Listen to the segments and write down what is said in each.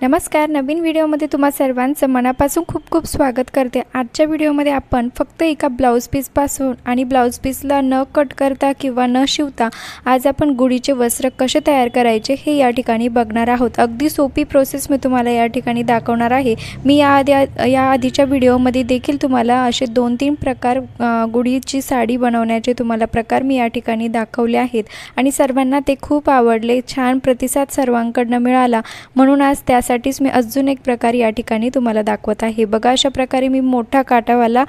नमस्कार नवीन व्हिडिओमध्ये तुम्हा सर्वांचं मनापासून खूप खूप स्वागत करते. आजच्या व्हिडिओमध्ये आपण फक्त एका ब्लाऊज पीसपासून आणि ब्लाऊज पीसला न कट करता किंवा न शिवता आज आपण गुढीचे वस्त्र कसे तयार करायचे हे या ठिकाणी बघणार आहोत. अगदी सोपी प्रोसेस मी तुम्हाला या ठिकाणी दाखवणार आहे. मी या आधी या आधीच्या व्हिडिओमध्ये देखील तुम्हाला असे दोन तीन प्रकार गुढीची साडी बनवण्याचे तुम्हाला प्रकार मी या ठिकाणी दाखवले आहेत. आणि सर्वांना ते खूप आवडले. छान प्रतिसाद सर्वांकडनं मिळाला. म्हणून आज त्या त्यासाठीच मी अजून एक प्रकार या ठिकाणी तुम्हाला दाखवत आहे. बघा अशा प्रकारे मी मोठा काटावाला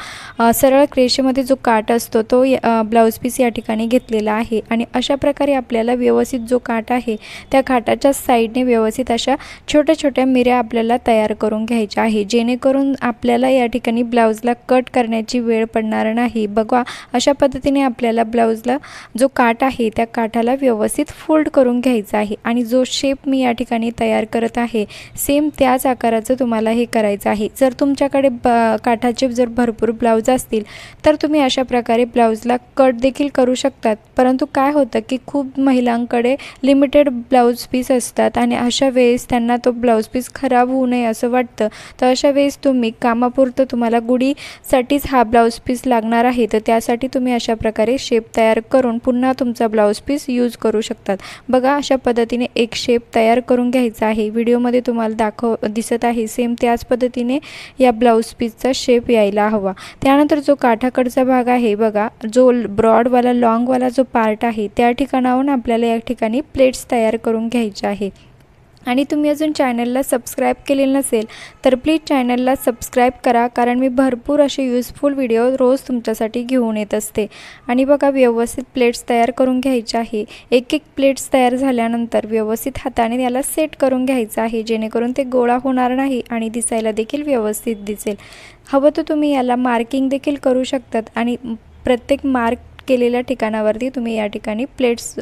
सरळ क्रेशेमध्ये जो काट असतो तो ब्लाऊज पीस या ठिकाणी घेतलेला आहे. आणि अशा प्रकारे आपल्याला व्यवस्थित जो काट आहे त्या काटाच्या साईडने व्यवस्थित अशा छोट्या छोट्या मिऱ्या आपल्याला तयार करून घ्यायच्या आहे. जेणेकरून आपल्याला या ठिकाणी ब्लाऊजला कट करण्याची वेळ पडणार नाही. बघा अशा पद्धतीने आपल्याला ब्लाऊजला जो काट आहे त्या काठाला व्यवस्थित फोल्ड करून घ्यायचा आहे. आणि जो शेप मी या ठिकाणी तयार करत आहे सेम त्याच आकाराचं तुम्हाला हे करायचं आहे. जर तुमच्याकडे ब काठाचे जर भरपूर ब्लाऊज असतील तर तुम्ही अशा प्रकारे ब्लाऊजला कट देखील करू शकतात. परंतु काय होतं की खूप महिलांकडे लिमिटेड ब्लाऊज पीस असतात आणि अशा वेळेस त्यांना तो ब्लाऊज पीस खराब होऊ नये असं वाटतं. तर अशा वेळेस तुम्ही कामापुरतं तुम्हाला गुढीसाठीच हा ब्लाऊज पीस लागणार आहे. तर त्यासाठी तुम्ही अशा प्रकारे शेप तयार करून पुन्हा तुमचा ब्लाऊज पीस यूज करू शकतात. बघा अशा पद्धतीने एक शेप तयार करून घ्यायचा आहे. व्हिडिओमध्ये तुम्हाला दाखव दिसत आहे. सेम त्याच पद्धतीने या ब्लाऊज पीसचा शेप यायला हवा. त्यानंतर जो काठाकडचा भाग आहे बघा जो ब्रॉडवाला लॉंगवाला जो पार्ट आहे त्या ठिकाणाहून आपल्याला या ठिकाणी प्लेट्स तयार करून घ्यायच्या आहे. आणि तुम्ही अजून चॅनलला सबस्क्राईब केलेलं नसेल तर प्लीज चॅनलला सबस्क्राईब करा कारण मी भरपूर असे यूजफुल व्हिडिओ रोज तुमच्यासाठी घेऊन येत असते. आणि बघा व्यवस्थित प्लेट्स तयार करून घ्यायच्या आहे. एक एक प्लेट्स तयार झाल्यानंतर व्यवस्थित हाताने याला सेट करून घ्यायचं आहे जेणेकरून ते गोळा होणार नाही आणि दिसायला देखील व्यवस्थित दिसेल. हवं तर तुम्ही याला मार्किंग देखील करू शकतात आणि प्रत्येक मार्क केलेल्या ठिकाणावरती तुम्ही या ठिकाणी प्लेट्स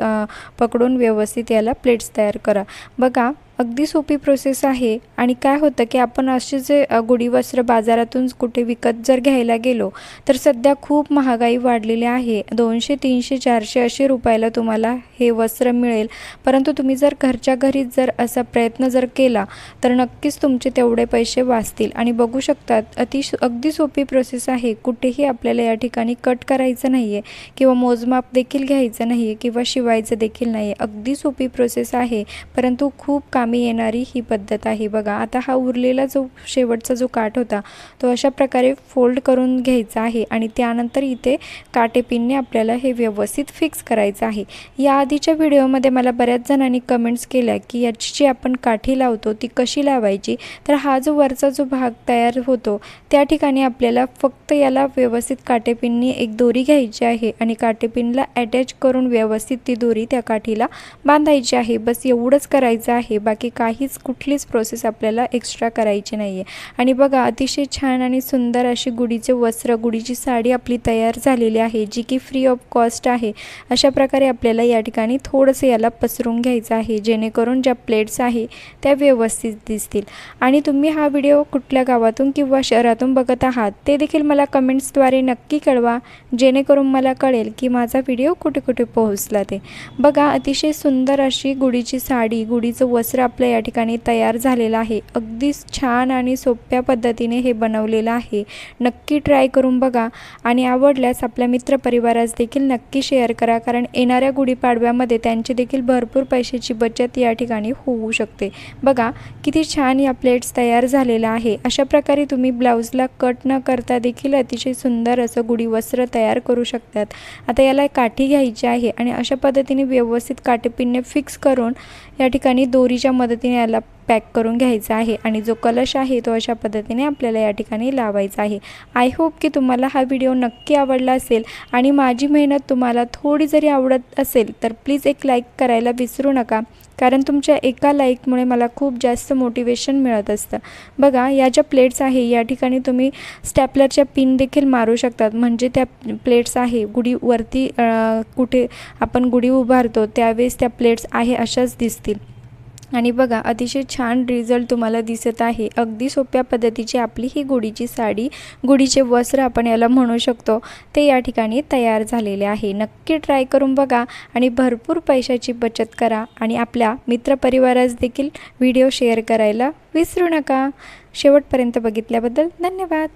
पकडून व्यवस्थित याला प्लेट्स तयार करा. बघा अगदी सोपी प्रोसेस आहे. आणि काय होतं की आपण असे जे अ, गुढी वस्त्र बाजारातून कुठे विकत जर घ्यायला गेलो तर सध्या खूप महागाई वाढलेली आहे. दोनशे तीनशे चारशे असे रुपयाला तुम्हाला हे वस्त्र मिळेल. परंतु तुम्ही जर घरच्या घरीच जर असा प्रयत्न जर केला तर नक्कीच तुमचे तेवढे पैसे वाचतील. आणि बघू शकतात अति अगदी सोपी प्रोसेस आहे. कुठेही आपल्याला या ठिकाणी कट करायचं नाही आहे किंवा मोजमाप देखील घ्यायचं नाही आहे किंवा शिवायचं देखील नाही आहे अगदी सोपी प्रोसेस आहे परंतु खूप कामी येणारी ही पद्धत आहे बघा. आता हा उरलेला जो शेवटचा जो काठ होता तो अशा प्रकारे फोल्ड करून घ्यायचा आहे आणि त्यानंतर इथे काटेपिनने आपल्याला हे व्यवस्थित फिक्स करायचं आहे. या आधीच्या व्हिडिओमध्ये मला बऱ्याच जणांनी कमेंट्स केल्या की याची जी आपण काठी लावतो ती कशी लावायची? तर हा जो वरचा जो भाग तयार होतो त्या ठिकाणी आपल्याला फक्त याला व्यवस्थित काटेपिननी एक दोरी घ्यायची आहे आणि काटेपिनला अटॅच करून व्यवस्थित ती दोरी त्या काठीला बांधायची आहे. बस एवढंच करायचं आहे. बाकी काहीच कुठलीच प्रोसेस आपल्याला एक्स्ट्रा करायची नाही आहे आणि बघा अतिशय छान आणि सुंदर अशी गुढीचे वस्त्र गुढीची साडी आपली तयार झालेली आहे जी की फ्री ऑफ कॉस्ट आहे. अशा प्रकारे आपल्याला या ठिकाणी ठिकाणी थोडंसं याला पसरून घ्यायचं आहे जेणेकरून ज्या प्लेट्स आहे त्या व्यवस्थित दिसतील. आणि तुम्ही हा व्हिडिओ कुठल्या गावातून किंवा शहरातून बघत आहात ते देखील मला कमेंट्सद्वारे नक्की कळवा जेणेकरून मला कळेल की माझा व्हिडिओ कुठे कुठे पोहोचला ते. बघा अतिशय सुंदर अशी गुढीची साडी गुढीचं वस्त्र आपलं या ठिकाणी तयार झालेलं आहे. अगदीच छान आणि सोप्या पद्धतीने हे बनवलेलं आहे. नक्की ट्राय करून बघा. आणि आवडल्यास आपल्या मित्रपरिवारास देखील नक्की शेअर करा कारण येणाऱ्या गुढीपाडव्यामध्ये त्यांची देखील भरपूर पैशाची बचत या ठिकाणी होऊ शकते. बघा किती छान या प्लेट्स तयार झालेला आहे. अशा प्रकारे तुम्ही ब्लाऊजला कट न करता देखील अतिशय सुंदर असं गुढी वस्त्र तयार करू शकतात. आता याला काठी घ्यायची आहे आणि अशा पद्धतीने व्यवस्थित काटेपिन्ने फिक्स करून या ठिकाणी दोरीच्या मदतीने याला पॅक करून घ्यायचा आहे आणि जो कलश आहे तो अशा पद्धतीने आपल्याला या ठिकाणी लावायचा आहे. आय होप की तुम्हाला हा व्हिडिओ नक्की आवडला असेल आणि माझी मेहनत तुम्हाला थोडी जरी आवडत असेल तर प्लीज एक लाईक करायला विसरू नका कारण तुमच्या एका लाईकमुळे मला खूप जास्त मोटिवेशन मिळत असतं. बघा या ज्या प्लेट्स आहे या ठिकाणी तुम्ही स्टॅपलरच्या पिन देखील मारू शकतात. म्हणजे त्या प्लेट्स आहे गुढी वरती कुठे आपण गुढी उभारतो त्यावेळेस त्या प्लेट्स आहे अशाच दिसतील. आणि बघा अतिशय छान रिझल्ट तुम्हाला दिसत आहे. अगदी सोप्या पद्धतीची आपली ही गुढीची साडी गुढीचे वस्त्र आपण याला म्हणू शकतो. ते या ठिकाणी तयार झालेले आहे. नक्की ट्राय करून बघा आणि भरपूर पैशाची बचत करा आणि आपल्या मित्रपरिवारास देखील व्हिडिओ शेअर करायला विसरू नका. शेवटपर्यंत बघितल्याबद्दल धन्यवाद.